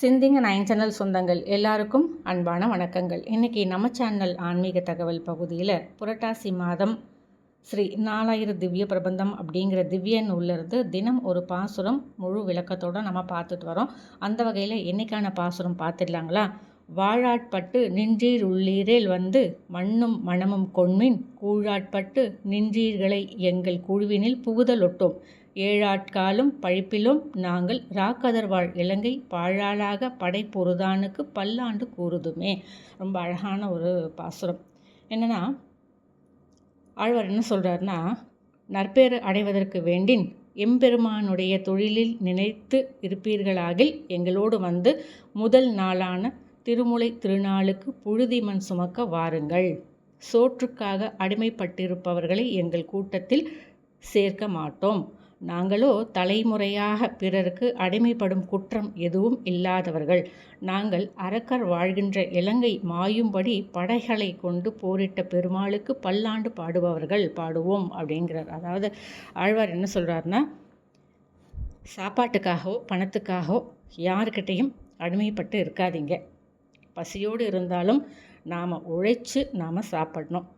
சிந்திங்க nine channel சொந்தங்கள் எல்லாருக்கும் அன்பான வணக்கங்கள். இன்றைக்கி நம்ம சேனல் ஆன்மீக தகவல் பகுதியில் புரட்டாசி மாதம் ஸ்ரீ நாலாயிர திவ்ய பிரபந்தம் அப்படிங்கிற திவ்ய நூலிருந்து தினம் ஒரு பாசுரம் முழு விளக்கத்தோடு நம்ம பார்த்துட்டு வரோம். அந்த வகையில் என்றைக்கான பாசுரம் பார்த்துடலாங்களா? வாழாட்பட்டு நின்றீர் உள்ளீரேல் வந்து மண்ணும் மணமும் கொண்மின் கூழாட்பட்டு நின்றீர்களை எங்கள் குழுவினில் புகுதலொட்டோம் ஏழாட்காலும் பழிப்பிலும் நாங்கள் ராக்கதர்வாழ் இலங்கை பாழாளாக படைப்பொருதானுக்கு பல்லாண்டு கூறுதுமே. ரொம்ப அழகான ஒரு பாசுரம். என்னென்னா ஆழ்வார் என்ன சொல்கிறாருன்னா நற்பேறு அடைவதற்கு வேண்டின் எம்பெருமானுடைய தொழிலில் நினைத்து இருப்பீர்களாகில் எங்களோடு வந்து முதல் நாளான திருமுலை திருநாளுக்கு புழுதி மண் சுமக்க வாருங்கள். சோற்றுக்காக அடிமைப்பட்டிருப்பவர்களை எங்கள் கூட்டத்தில் சேர்க்க மாட்டோம். நாங்களோ தலைமுறையாக பிறருக்கு அடிமைப்படும் குற்றம் எதுவும் இல்லாதவர்கள். நாங்கள் அரக்கர் வாழ்கின்ற இலங்கை மாயும்படி படைகளை கொண்டு போரிட்ட பெருமாளுக்கு பல்லாண்டு பாடுபவர்கள் பாடுவோம் அப்படிங்கிறார். அதாவது ஆழ்வார் என்ன சொல்கிறாருன்னா சாப்பாட்டுக்காகவோ பணத்துக்காகவோ யாருக்கிட்டேயும் அடிமைப்பட்டு இருக்காதீங்க. பசியோடு இருந்தாலும் நாம் உழைச்சி நாம் சாப்பிடணும்.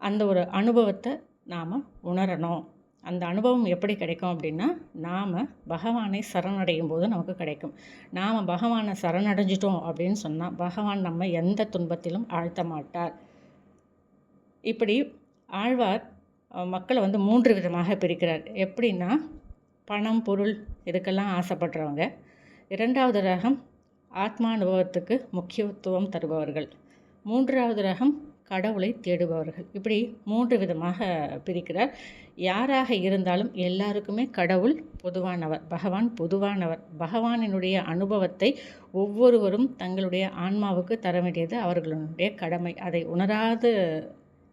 அந்த ஒரு அனுபவத்தை நாம் உணரணும். அந்த அனுபவம் எப்படி கிடைக்கும் அப்படின்னா நாம் பகவானை சரணடையும் போது நமக்கு கிடைக்கும். நாம் பகவானை சரணடைஞ்சிட்டோம் அப்படின்னு சொன்னால் பகவான் நம்ம எந்த துன்பத்திலும் ஆழ்த்த மாட்டார். இப்படி ஆழ்வார் மக்களை வந்து மூன்று விதமாக பிரிக்கிறார். எப்படின்னா பணம் பொருள் இதுக்கெல்லாம் ஆசைப்படுறவங்க. இரண்டாவது ரகம் ஆத்மானுபவத்துக்கு முக்கியத்துவம் தருபவர்கள். மூன்றாவது ரகம் கடவுளை தேடுபவர்கள். இப்படி மூன்று விதமாக பிரிக்கிறார். யாராக இருந்தாலும் எல்லாருக்குமே கடவுள் பொதுவானவர் பகவான் பொதுவானவர். பகவானினுடைய அனுபவத்தை ஒவ்வொருவரும் தங்களுடைய ஆன்மாவுக்கு தர வேண்டியது அவர்களுடைய கடமை. அதை உணராது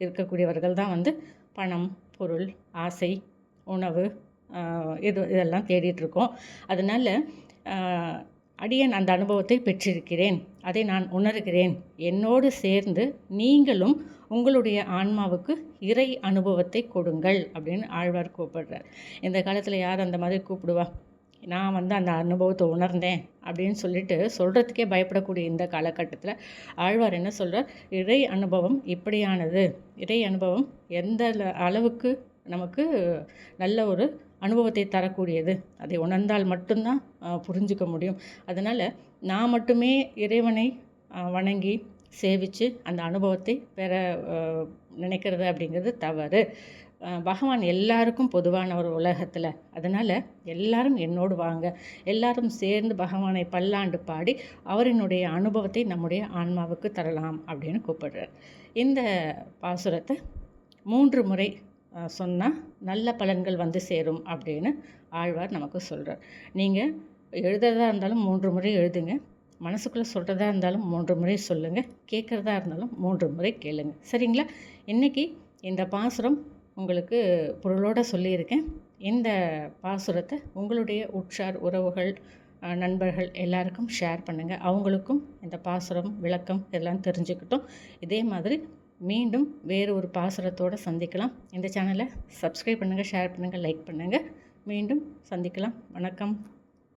இருக்கக்கூடியவர்கள் தான் வந்து பணம் பொருள் ஆசை உணவு இது இதெல்லாம் தேடிட்டுருக்கோம் அதனால் அடியன் அந்த அனுபவத்தை பெற்றிருக்கிறேன். அதை நான் உணர்கிறேன். என்னோடு சேர்ந்து நீங்களும் உங்களுடைய ஆன்மாவுக்கு இறை அனுபவத்தை கொடுங்கள் அப்படின்னு ஆழ்வார் கூப்பிடுறார். இந்த காலத்தில் யார் அந்த மாதிரி கூப்பிடுவா? நான் வந்து அந்த அனுபவத்தை உணர்ந்தேன் அப்படின்னு சொல்லிட்டு சொல்கிறதுக்கே பயப்படக்கூடிய இந்த காலகட்டத்தில் ஆழ்வார் என்ன சொல்கிறார் இறை அனுபவம் இப்படியானது. இறை அனுபவம் எந்த அளவுக்கு நமக்கு நல்ல ஒரு அனுபவத்தை தரக்கூடியது. அதை உணர்ந்தால் மட்டும்தான் புரிஞ்சுக்க முடியும். அதனால் நான் மட்டுமே இறைவனை வணங்கி சேவித்து அந்த அனுபவத்தை பெற நினைக்கிறது அப்படிங்கிறது தவறு. பகவான் எல்லாருக்கும் பொதுவான ஒரு உலகத்தில். அதனால் எல்லாரும் என்னோடு வாங்க. எல்லாரும் சேர்ந்து பகவானை பல்லாண்டு பாடி அவரினுடைய அனுபவத்தை நம்முடைய ஆன்மாவுக்கு தரலாம் அப்படின்னு கூப்பிடுறார். இந்த பாசுரத்தை மூன்று முறை சொன்னால் நல்ல பலன்கள் வந்து சேரும் அப்படின்னு ஆழ்வார் நமக்கு சொல்கிறார் நீங்கள் எழுதுறதா இருந்தாலும் மூன்று முறை எழுதுங்க. மனசுக்குள்ளே சொல்கிறதா இருந்தாலும் மூன்று முறை சொல்லுங்கள் கேட்குறதா இருந்தாலும் மூன்று முறை கேளுங்க. சரிங்களா? இன்றைக்கி இந்த பாசுரம் உங்களுக்கு பொருளோடு சொல்லியிருக்கேன். இந்த பாசுரத்தை உங்களுடைய உற்றார் உறவுகள் நண்பர்கள் எல்லாருக்கும் ஷேர் பண்ணுங்கள் அவங்களுக்கும் இந்த பாசுரம் விளக்கம் இதெல்லாம் தெரிஞ்சுக்கிட்டோம். இதே மாதிரி மீண்டும் வேறு ஒரு பாசுரத்தோடு சந்திக்கலாம். இந்த சேனலை சப்ஸ்கிரைப் பண்ணுங்கள் ஷேர் பண்ணுங்கள் லைக் பண்ணுங்கள் மீண்டும் சந்திக்கலாம். வணக்கம்.